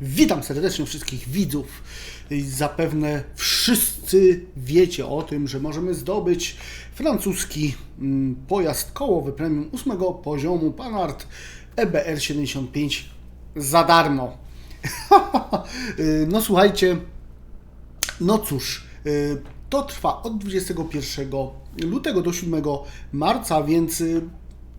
Witam serdecznie wszystkich widzów. Zapewne wszyscy wiecie o tym, że możemy zdobyć francuski mm, pojazd kołowy premium 8 poziomu Panhard EBR 75 za darmo. no słuchajcie, no cóż, y, to trwa od 21 lutego do 7 marca, więc y,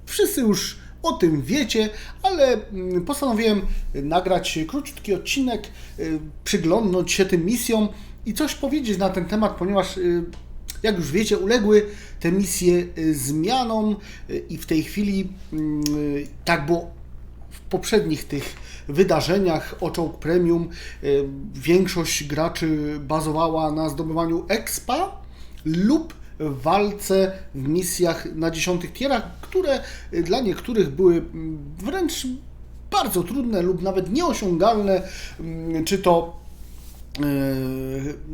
wszyscy już o tym wiecie, ale mm, postanowiłem nagrać króciutki odcinek, y, przyglądnąć się tym misjom i coś powiedzieć na ten temat, ponieważ y, jak już wiecie, uległy te misje y, zmianom i w tej chwili mm, tak było w poprzednich tych wydarzeniach o czołg premium większość graczy bazowała na zdobywaniu expa lub walce w misjach na dziesiątych tierach, które dla niektórych były mm, wręcz bardzo trudne lub nawet nieosiągalne, mm, czy to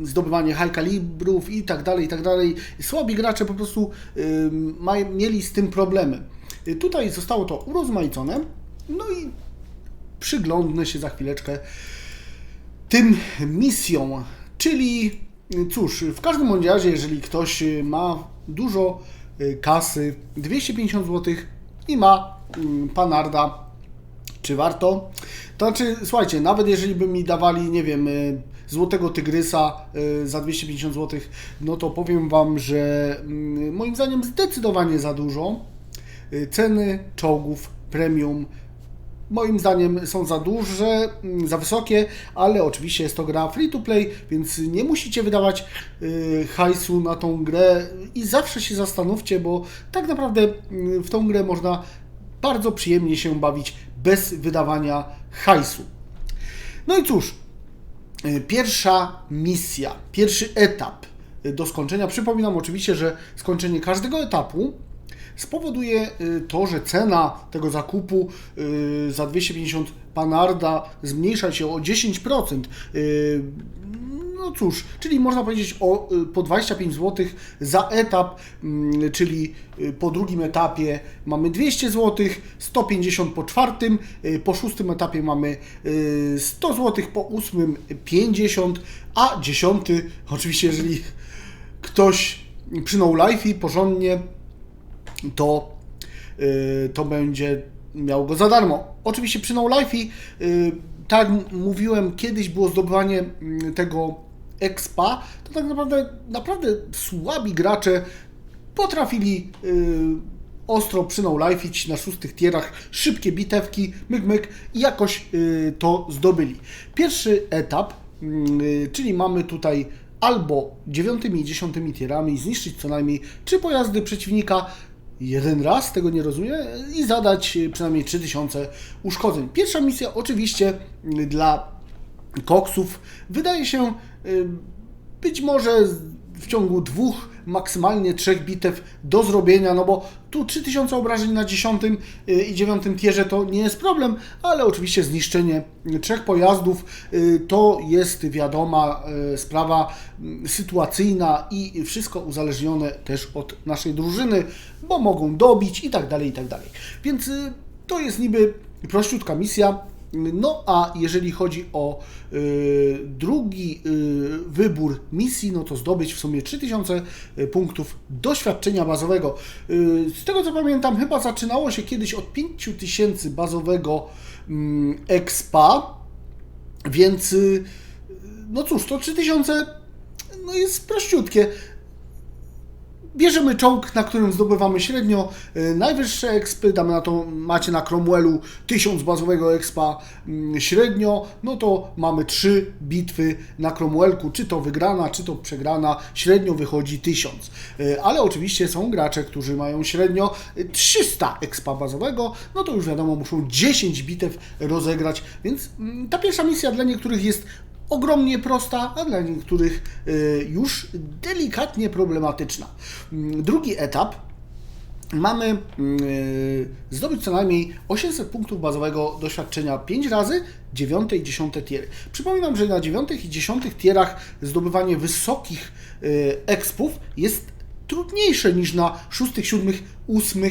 y, zdobywanie high kalibrów i tak dalej, i tak dalej. Słabi gracze po prostu maj, mieli z tym problemy. Y, Tutaj zostało to urozmaicone, no i przyglądnę się za chwileczkę tym misjom, czyli cóż, w każdym bądź razie, jeżeli ktoś ma dużo y, kasy, 250 zł i ma mm, Panarda, czy warto? To znaczy, słuchajcie, nawet jeżeli by mi dawali, nie wiem, y, złotego tygrysa y, za 250 zł, no to powiem Wam, że mm, moim zdaniem zdecydowanie za dużo. Y, Ceny czołgów premium moim zdaniem są za duże, mm, za wysokie, ale oczywiście jest to gra free to play, więc nie musicie wydawać y, hajsu na tą grę i zawsze się zastanówcie, bo tak naprawdę y, w tą grę można bardzo przyjemnie się bawić bez wydawania hajsu. No i cóż, y, pierwsza misja, pierwszy etap do skończenia. Przypominam oczywiście, że skończenie każdego etapu spowoduje y, to, że cena tego zakupu y, za 250 panarda zmniejsza się o 10%. Y, No cóż, czyli można powiedzieć o po 25 zł za etap, mm, czyli po drugim etapie mamy 200 zł, 150 po czwartym, po szóstym etapie mamy y, 100 zł, po ósmym 50, a dziesiąty, oczywiście jeżeli ktoś przy no life porządnie to, y, to będzie miał go za darmo. Oczywiście przy No Life, y, tak mówiłem, kiedyś było zdobywanie mm, tego expa, to tak naprawdę, naprawdę słabi gracze potrafili y, ostro przy No Life iść na szóstych tierach, szybkie bitewki, myk, myk i jakoś y, to zdobyli. Pierwszy etap, mm, y, czyli mamy tutaj albo dziewiątymi i dziesiątymi tierami zniszczyć co najmniej trzy pojazdy przeciwnika, jeden raz, tego nie rozumiem, i zadać y, przynajmniej 3000 uszkodzeń. Pierwsza misja oczywiście y, dla koksów wydaje się y, być może w ciągu dwóch, maksymalnie trzech bitew do zrobienia, no bo tu 3000 obrażeń na 10 y, i 9 tierze to nie jest problem, ale oczywiście zniszczenie trzech pojazdów y, to jest wiadoma y, sprawa y, sytuacyjna i wszystko uzależnione też od naszej drużyny, bo mogą dobić i tak dalej, i tak dalej. Więc to jest niby prościutka misja, no a jeżeli chodzi o y, drugi y, wybór misji, no to zdobyć w sumie 3000 punktów doświadczenia bazowego. Y, z tego co pamiętam, chyba zaczynało się kiedyś od 5000 bazowego mm, expa, więc y, no cóż, to 3000 no jest prościutkie. Bierzemy czołg, na którym zdobywamy średnio y, najwyższe expy, damy na to, macie na Cromwellu 1000 bazowego expa mm, średnio, no to mamy 3 bitwy na Cromwellku, czy to wygrana, czy to przegrana, średnio wychodzi 1000. Y, Ale oczywiście są gracze, którzy mają średnio y, 300 expa bazowego, no to już wiadomo, muszą 10 bitew rozegrać, więc mm, ta pierwsza misja dla niektórych jest ogromnie prosta, a dla niektórych y, już delikatnie problematyczna. Mm, Drugi etap mamy y, zdobyć co najmniej 800 punktów bazowego doświadczenia 5 razy, 9 i 10 tiery. Przypominam, że na 9 i 10 tierach zdobywanie wysokich y, expów jest trudniejsze niż na 6, 7, 8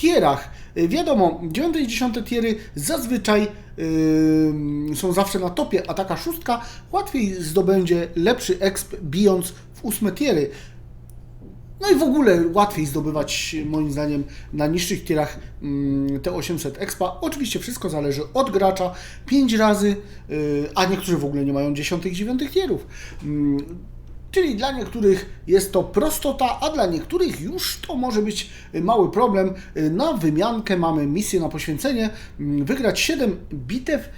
tierach. Y, Wiadomo, 9 i 10 tiery zazwyczaj yy, są zawsze na topie, a taka szóstka łatwiej zdobędzie lepszy exp bijąc w ósme tiery. No i w ogóle łatwiej zdobywać, moim zdaniem, na niższych tierach mm, te 800 expa. Oczywiście wszystko zależy od gracza. 5 razy, yy, a niektórzy w ogóle nie mają 10 i 9 tierów. Czyli dla niektórych jest to prostota, a dla niektórych już to może być mały problem. Na wymiankę mamy misję na poświęcenie. mm, Wygrać 7 bitew.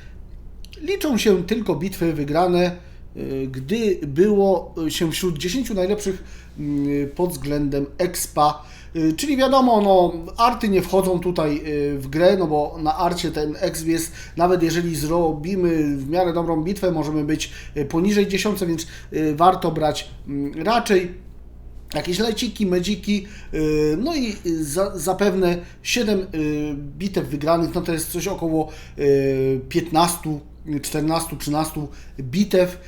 Liczą się tylko bitwy wygrane, y, gdy było się wśród 10 najlepszych mm, pod względem expa. Y, Czyli wiadomo, no, arty nie wchodzą tutaj y, w grę, no bo na arcie ten exp jest, nawet jeżeli zrobimy w miarę dobrą bitwę, możemy być y, poniżej 10, więc warto brać mm, raczej jakieś leciki, medziki, no i za, zapewne 7 yy, bitew wygranych, no to jest coś około yy, 15, 14, 13 bitew,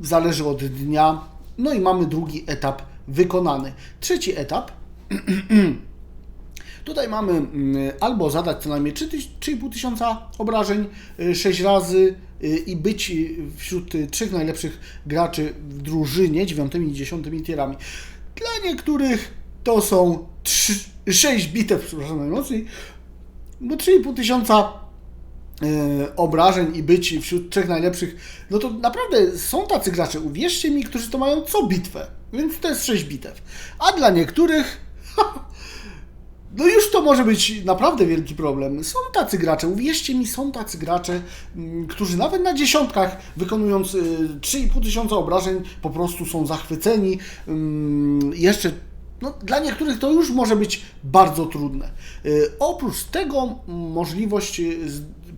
zależy od dnia. No i mamy drugi etap wykonany. Trzeci etap. Tutaj mamy mm, albo zadać co najmniej 3 tyś- 3,5 tysiąca obrażeń 6 razy y, i być y, wśród y, trzech najlepszych graczy w drużynie, 9 i 10 tierami. Dla niektórych to są 3, 6 bitew, przepraszam najmocniej, bo 3,5 tysiąca obrażeń i być wśród trzech najlepszych, no to naprawdę są tacy gracze, uwierzcie mi, którzy to mają co bitwę, więc to jest 6 bitew. A dla niektórych, no już to może być naprawdę wielki problem. Są tacy gracze, uwierzcie mi, są tacy gracze, mm, którzy nawet na dziesiątkach, wykonując y, 3,5 tysiąca obrażeń, po prostu są zachwyceni. Ym, Jeszcze no, dla niektórych to już może być bardzo trudne. Y, Oprócz tego m, możliwość y,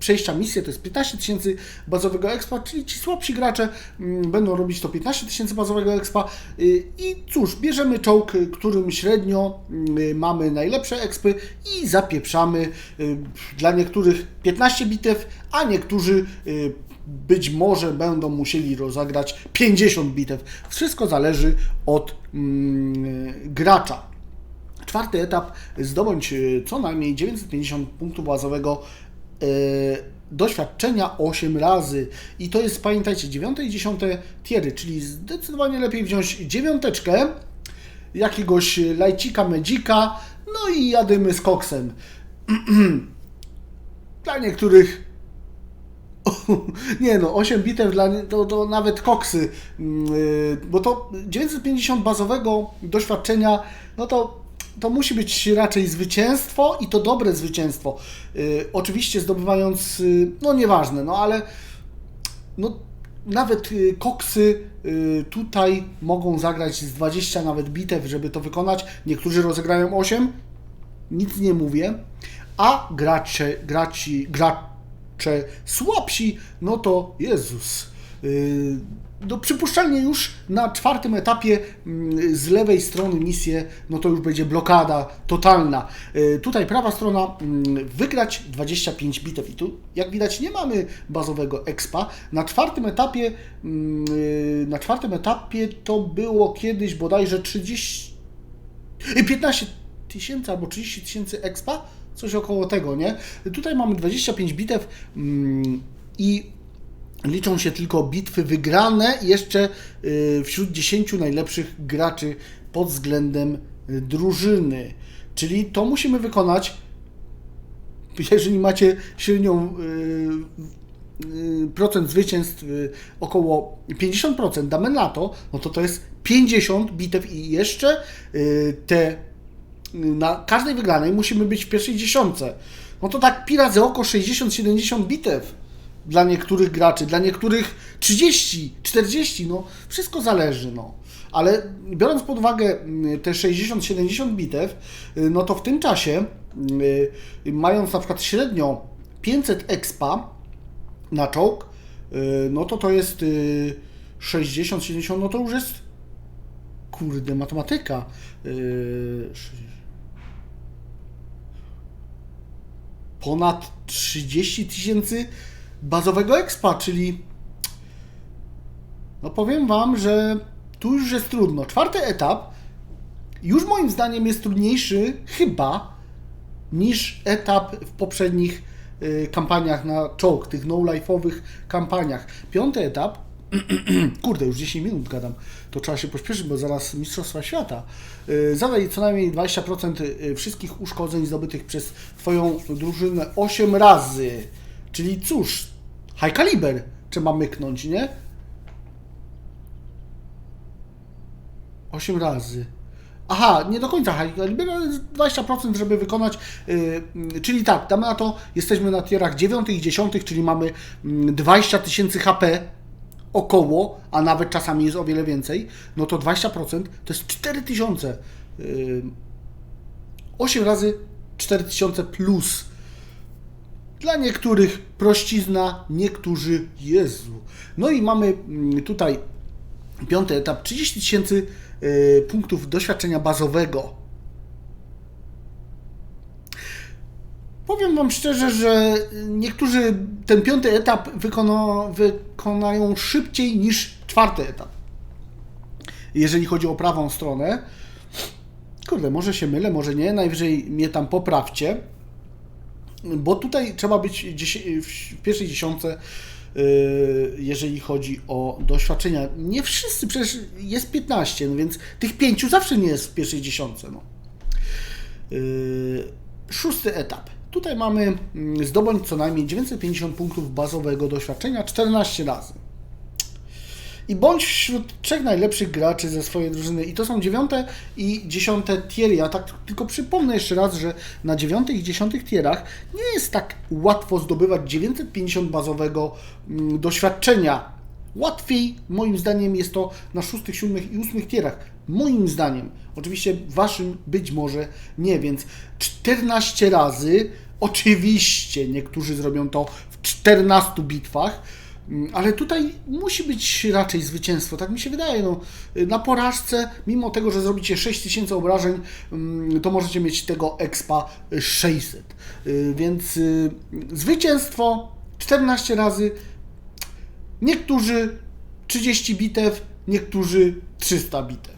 przejścia misji to jest 15 tysięcy bazowego expa, czyli ci słabsi gracze mm, będą robić to 15 tysięcy bazowego expa y, i cóż, bierzemy czołg, którym średnio y, mamy najlepsze expy i zapieprzamy y, dla niektórych 15 bitew, a niektórzy być może będą musieli rozegrać 50 bitew. Wszystko zależy od mm, gracza. Czwarty etap, zdobądź co najmniej 950 punktów bazowego doświadczenia 8 razy. I to jest, pamiętajcie, 9 i 10 tiery, czyli zdecydowanie lepiej wziąć dziewiąteczkę, jakiegoś lajcika, medzika, no i jadymy z koksem. Dla niektórych nie no, 8 bitew dla to, to nawet koksy, mm, yy, bo to 950 bazowego doświadczenia, no to to musi być raczej zwycięstwo i to dobre zwycięstwo. Yy, oczywiście zdobywając, yy, no nieważne, no ale no nawet y, koksy y, tutaj mogą zagrać z 20 nawet bitew, żeby to wykonać. Niektórzy rozegrają 8, nic nie mówię, a gracze, graci, gracze słabsi, no to Jezus. Yy, no przypuszczalnie już na czwartym etapie mm, z lewej strony misję, no to już będzie blokada totalna. Yy, Tutaj prawa strona mm, wygrać 25 bitew i tu jak widać nie mamy bazowego expa. Na czwartym etapie mm, yy, na czwartym etapie to było kiedyś bodajże 30 i 15 tysięcy albo 30 tysięcy expa, coś około tego, nie? Tutaj mamy 25 bitew i liczą się tylko bitwy wygrane jeszcze y, wśród 10 najlepszych graczy pod względem y, drużyny. Czyli to musimy wykonać, jeżeli macie średnią y, procent zwycięstw około 50%, damy na to, no to to jest 50 bitew i jeszcze te na każdej wygranej musimy być w pierwszej dziesiątce. No to tak pi razy oko 60-70 bitew dla niektórych graczy, dla niektórych 30, 40, no wszystko zależy, no. Ale biorąc pod uwagę mm, te 60-70 bitew, y, no to w tym czasie, y, mając na przykład średnio 500 expa na czołg, y, no to to jest y, 60-70, no to już jest kurde, matematyka. Ponad 30 tysięcy bazowego expa, czyli no powiem Wam, że tu już jest trudno. Czwarty etap już moim zdaniem jest trudniejszy chyba niż etap w poprzednich y, kampaniach na czołg, tych no-life'owych kampaniach. Piąty etap, kurde, już 10 minut gadam, to trzeba się pośpieszyć, bo zaraz Mistrzostwa Świata. Y, Zadaj co najmniej 20% y, wszystkich uszkodzeń zdobytych przez Twoją drużynę 8 razy. Czyli cóż, high caliber trzeba myknąć, nie? 8 razy. Aha, nie do końca high caliber, ale 20%, żeby wykonać. Yy, czyli tak, damy na to, jesteśmy na tierach 9 i 10, czyli mamy mm, 20 tysięcy HP około, a nawet czasami jest o wiele więcej. No to 20% to jest 4000. Yy, 8 razy 4000 plus. Dla niektórych prościzna, niektórzy Jezu. No i mamy mm, tutaj piąty etap 30 tysięcy y, punktów doświadczenia bazowego. Powiem Wam szczerze, że niektórzy ten piąty etap wykona, wykonają szybciej niż czwarty etap. Jeżeli chodzi o prawą stronę. Kurde, może się mylę, może nie. Najwyżej mnie tam poprawcie. Bo tutaj trzeba być w pierwszej dziesiątce, yy, jeżeli chodzi o doświadczenia. Nie wszyscy, przecież jest 15, no więc tych pięciu zawsze nie jest w pierwszej dziesiątce. No. Yy, Szósty etap. Tutaj mamy mm, zdobądź co najmniej 950 punktów bazowego doświadczenia 14 razy. I bądź wśród trzech najlepszych graczy ze swojej drużyny. I to są dziewiąte i dziesiąte tiery. Ja tak tylko przypomnę jeszcze raz, że na dziewiątych i dziesiątych tierach nie jest tak łatwo zdobywać 950 bazowego mm, doświadczenia. Łatwiej, moim zdaniem, jest to na szóstych, siódmych i ósmych tierach. Moim zdaniem. Oczywiście waszym być może nie, więc 14 razy. Oczywiście niektórzy zrobią to w 14 bitwach, ale tutaj musi być raczej zwycięstwo, tak mi się wydaje. No, na porażce, mimo tego, że zrobicie 6000 obrażeń, mm, to możecie mieć tego expa 600. Y, Więc y, zwycięstwo 14 razy, niektórzy 30 bitew, niektórzy 300 bitew.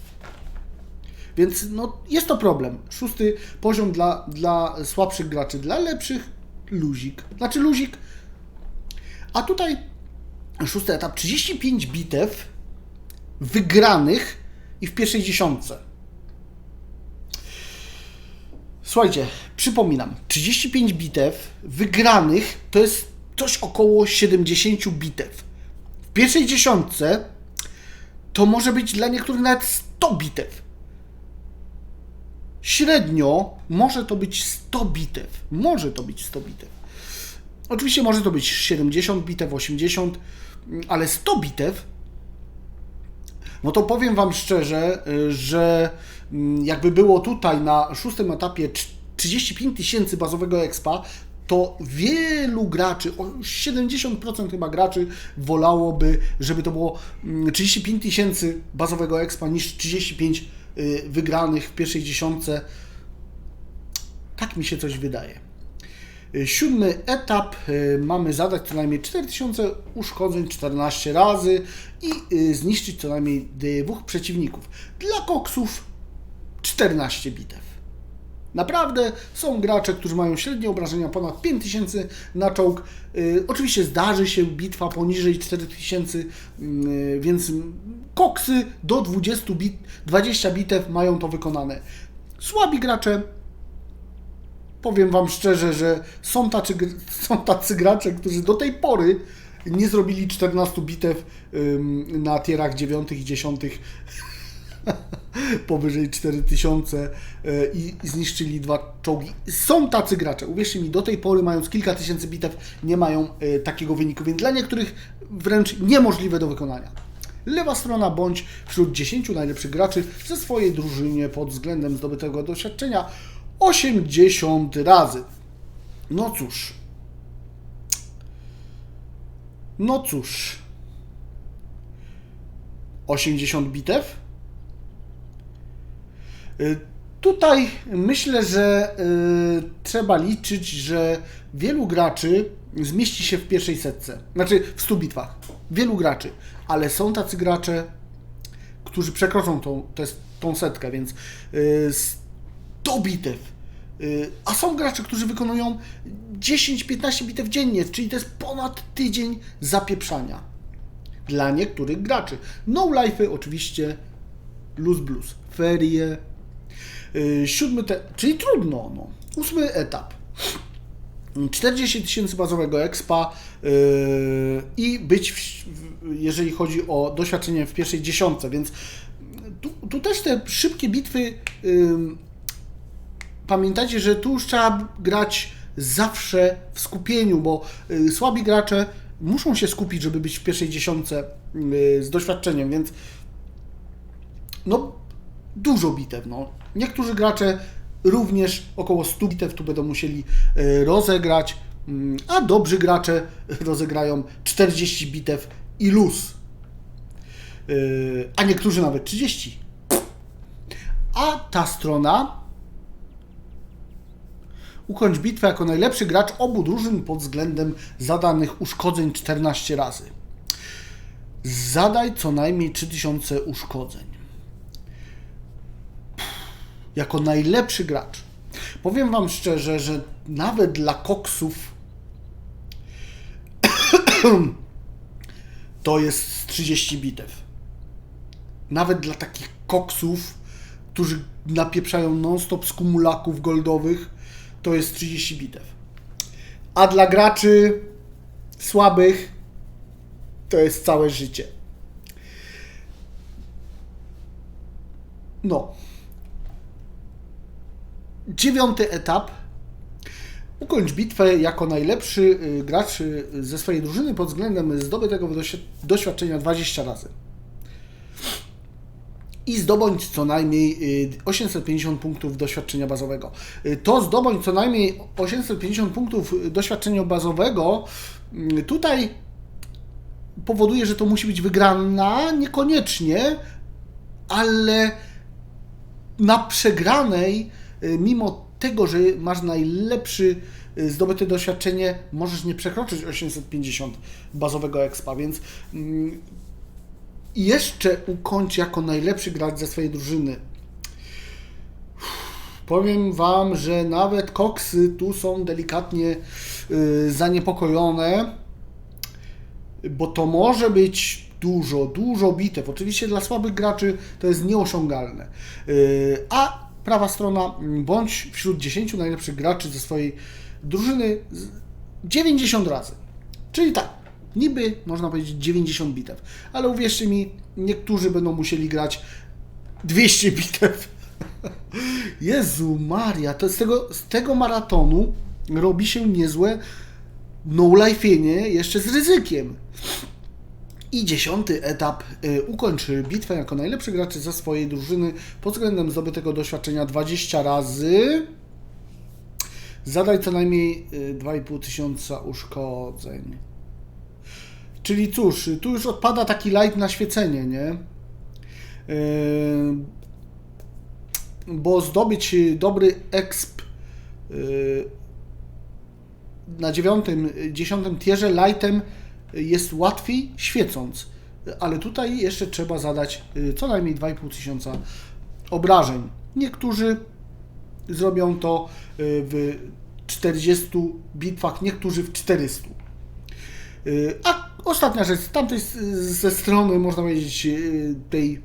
Więc no, jest to problem. Szósty poziom dla, dla słabszych graczy, dla lepszych luzik. Znaczy luzik. A tutaj szósty etap 35 bitew wygranych i w pierwszej dziesiątce. Słuchajcie, przypominam, 35 bitew wygranych to jest coś około 70 bitew. W pierwszej dziesiątce to może być dla niektórych nawet 100 bitew. Średnio może to być 100 bitew. Może to być 100 bitew. Oczywiście może to być 70 bitew, 80, ale 100 bitew, no to powiem Wam szczerze, że mm, jakby było tutaj na szóstym etapie trz- 35 tysięcy bazowego expa, to wielu graczy, o 70% chyba graczy wolałoby, żeby to było mm, 35 tysięcy bazowego expa niż 35 y, wygranych w pierwszej dziesiątce. Tak mi się coś wydaje. Siódmy etap y, mamy zadać co najmniej 4000 uszkodzeń 14 razy i y, zniszczyć co najmniej dwóch przeciwników. Dla koksów 14 bitew. Naprawdę są gracze, którzy mają średnie obrażenia ponad 5000 na czołg. Y, oczywiście zdarzy się bitwa poniżej 4000, y, więc koksy do 20, bit, 20 bitew mają to wykonane. Słabi gracze powiem Wam szczerze, że są tacy, są tacy gracze, którzy do tej pory nie zrobili 14 bitew na tierach 9 i 10 powyżej 4000 y, i, zniszczyli dwa czołgi. Są tacy gracze, uwierzcie mi, do tej pory mając kilka tysięcy bitew nie mają y, takiego wyniku, więc dla niektórych wręcz niemożliwe do wykonania. Lewa strona bądź wśród 10 najlepszych graczy ze swojej drużynie pod względem zdobytego doświadczenia 80 razy. No cóż. No cóż. 80 bitew? Y, Tutaj myślę, że y, trzeba liczyć, że wielu graczy zmieści się w pierwszej setce. Znaczy w 100 bitwach. Wielu graczy. Ale są tacy gracze, którzy przekroczą tą, tą setkę, więc y, 100 bitew Y, A są gracze, którzy wykonują 10-15 bitew dziennie, czyli to jest ponad tydzień zapieprzania. Dla niektórych graczy. No life'y oczywiście luz blues. Ferie. Y, Siódmy, te, czyli trudno, no. Ósmy etap. 40 tysięcy bazowego expa yy, i być, w- jeżeli chodzi o doświadczenie w pierwszej dziesiątce, więc tu, tu też te szybkie bitwy, yy, pamiętajcie, że tu już trzeba grać zawsze w skupieniu, bo yy, słabi gracze muszą się skupić, żeby być w pierwszej dziesiątce yy, z doświadczeniem, więc no, dużo bitew. No. Niektórzy gracze również około 100 bitew tu będą musieli e, rozegrać, mm, a dobrzy gracze rozegrają 40 bitew i luz. A niektórzy nawet 30. A ta strona ukończ bitwę jako najlepszy gracz obu drużyn pod względem zadanych uszkodzeń 14 razy. Zadaj co najmniej 3000 uszkodzeń jako najlepszy gracz. Powiem Wam szczerze, że nawet dla koksów to jest z 30 bitew. Nawet dla takich koksów, którzy napieprzają non-stop z kumulaków goldowych, to jest 30 bitew. A dla graczy słabych to jest całe życie. No, Dziewiąty etap. Ukończ bitwę jako najlepszy y, gracz y, ze swojej drużyny pod względem zdobytego doświ- doświadczenia 20 razy. I zdobądź co najmniej y, 850 punktów doświadczenia bazowego. Y, To zdobądź co najmniej 850 punktów y, doświadczenia bazowego y, tutaj powoduje, że to musi być wygrana, niekoniecznie, ale na przegranej, y, mimo tego, że masz najlepszy y, zdobyte doświadczenie, możesz nie przekroczyć 850 bazowego expa, więc mm, jeszcze ukończ jako najlepszy gracz ze swojej drużyny. Powiem Wam, że nawet koksy tu są delikatnie y, zaniepokojone, bo to może być dużo, dużo bitew. Oczywiście dla słabych graczy to jest nieosiągalne. Yy, A prawa strona, mm, bądź wśród 10 najlepszych graczy ze swojej drużyny z- 90 razy. Czyli tak, niby można powiedzieć 90 bitew, ale uwierzcie mi, niektórzy będą musieli grać 200 bitew. Jezu Maria, to z tego, z tego maratonu robi się niezłe no-life'ienie jeszcze z ryzykiem. I dziesiąty etap y, ukończy bitwę jako najlepszy gracz ze swojej drużyny pod względem zdobytego doświadczenia 20 razy. Zadaj co najmniej y, 2,5 tysiąca uszkodzeń. Czyli cóż, tu już odpada taki light na świecenie, nie? Yy, bo zdobyć dobry exp y, na dziewiątym, dziesiątym tierze lightem jest łatwiej świecąc, ale tutaj jeszcze trzeba zadać y, co najmniej 2,5 tysiąca obrażeń. Niektórzy zrobią to w 40 bitwach, niektórzy w 400. Y, A ostatnia rzecz, z tamtej ze strony, można powiedzieć, y, tej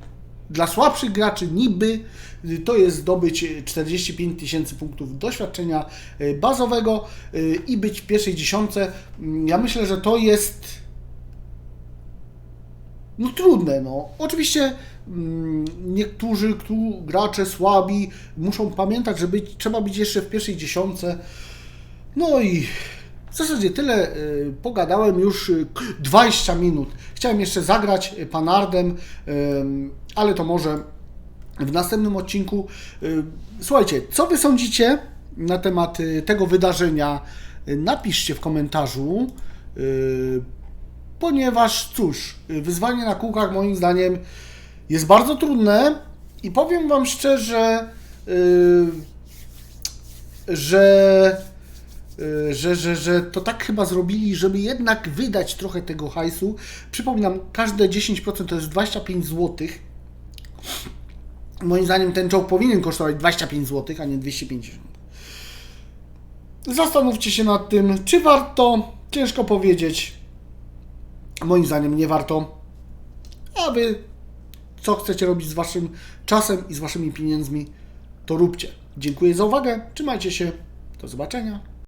dla słabszych graczy niby y, to jest zdobyć y, 45 tysięcy punktów doświadczenia y, bazowego y, i być w pierwszej dziesiątce. Mm, Ja myślę, że to jest no trudne, no. Oczywiście mm, niektórzy tu gracze słabi muszą pamiętać, że być, trzeba być jeszcze w pierwszej dziesiątce. No i w zasadzie tyle. y, Pogadałem już y, 20 minut. Chciałem jeszcze zagrać y, panardem, ale to może w następnym odcinku. Y, Słuchajcie, co wy sądzicie na temat y, tego wydarzenia? Y, Napiszcie w komentarzu. y, Ponieważ cóż, y, wyzwanie na kółkach moim zdaniem jest bardzo trudne i powiem Wam szczerze, y, że, y, że, że, że to tak chyba zrobili, żeby jednak wydać trochę tego hajsu. Przypominam, każde 10% to jest 25 zł. Moim zdaniem ten czołg powinien kosztować 25 zł, a nie 250. Zastanówcie się nad tym, czy warto. Ciężko powiedzieć. Moim zdaniem nie warto. A wy co chcecie robić z waszym czasem i z waszymi pieniędzmi, to róbcie. Dziękuję za uwagę. Trzymajcie się. Do zobaczenia.